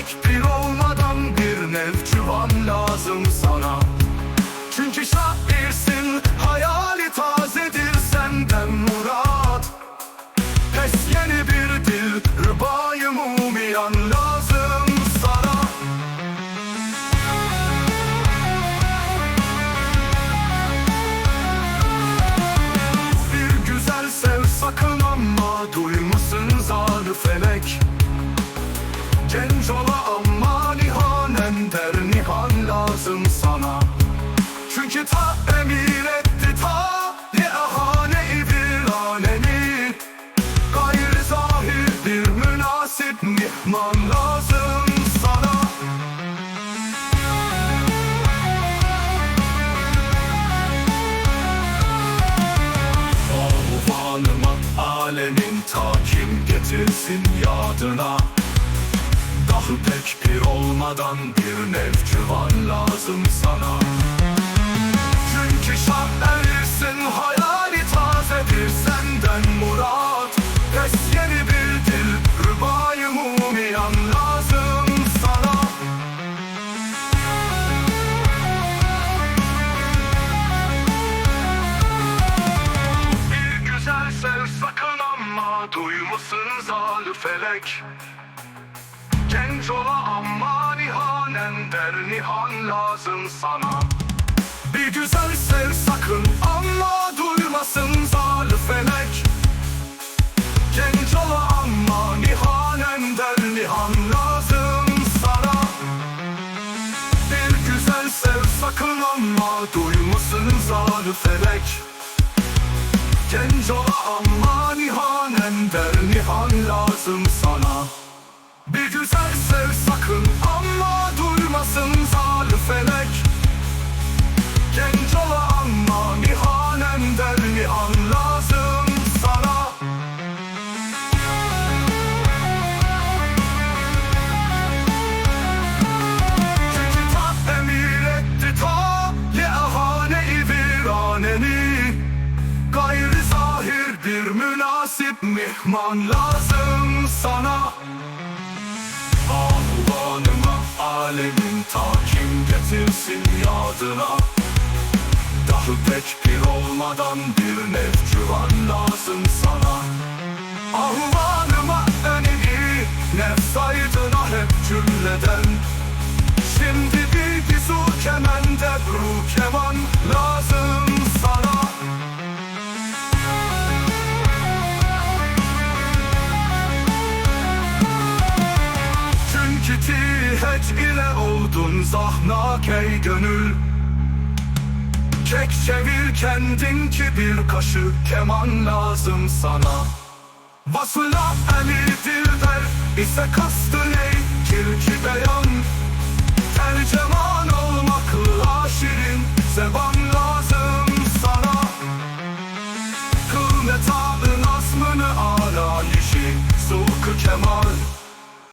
bir olmadan bir nevçüvan lazım sana. Çünkü şairsin hayali tazedir senden murat. Pes yeni bir dil rıbayı mumiyan lazım sana. Bir güzel sakın ama duymasın zarı felek Genç ola ama nihanen der nihan lazım sana. Çünkü ta emir etti ta li ahane bir alemi. Gayri zahir bir münasip mihman lazım sana. Ahuvanıma alemin takim getirsin yadına Dahi pek bir olmadan bir nevcüvan lazım sana. Çünkü şairsin hayali tazedir senden murat. Pes yeni bir dil rıbayı mumiyan lazım sana. Bir güzel sev sakın ama duymasın zalı felek Genç ola ama nihanen der nihan lazım sana. Bir güzel sev sakın ama duymasın zalı felek. Genç ola ama nihanen der nihan lazım sana. Bir güzel sev sakın ama duymasın zalı felek. Genç ola ama nihanen der nihan lazım sana güzel sakın ama duymasın zalı felek. Genç ola ama nihanen der nihan lazım sana. Çünkü ta emir etti ta li ahane-i viraneni. Gayri zahir bir münasip mihman lazım sana alemin takim getirsin yadına. Dahi pek bir olmadan bir nevcüvan lazım sana. Ahuvanıma önemi nefsaydına hep cümleden. Şimdi bir dizu kemende bru keman lazım tihet ile oldun zahnak ey gönül. Çek çevir kendin ki bir kaşık keman lazım sana. Vasıla eli dilber ise kastı ey Kirki beyaz